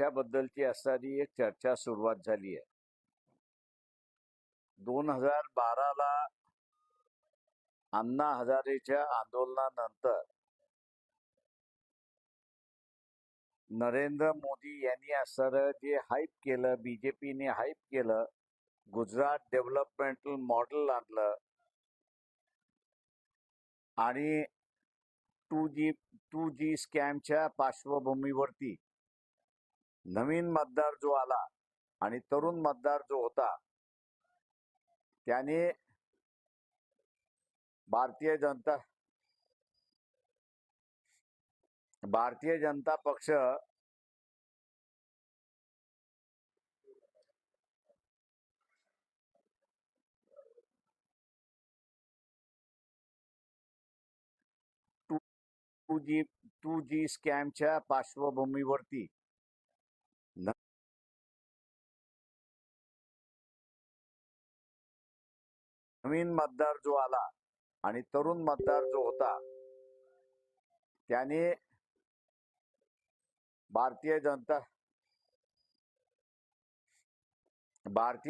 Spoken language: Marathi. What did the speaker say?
त्याच्याबद्दलची असणारी एक चर्चा सुरुवात झाली आहे. दोन हजार बाराला अण्णा हजारेच्या आंदोलनानंतर नरेंद्र मोदी यांनी असणारं जे हाईप केलं बीजेपीने हाईप केलं गुजरात डेव्हलपमेंटल मॉडेल आणलं आणि टू जी टू जी स्कॅमच्या पार्श्वभूमीवरती नवीन मतदार जो आला आणि तरुण मतदार जो होता त्याने भारतीय जनता भारतीय जनता पक्ष टू जी टू जी स्कॅमच्या पार्श्वभूमीवरती नवीन मतदार जो आला आणि तरुण मतदार जो होता त्याने भारतीय जनता भारतीय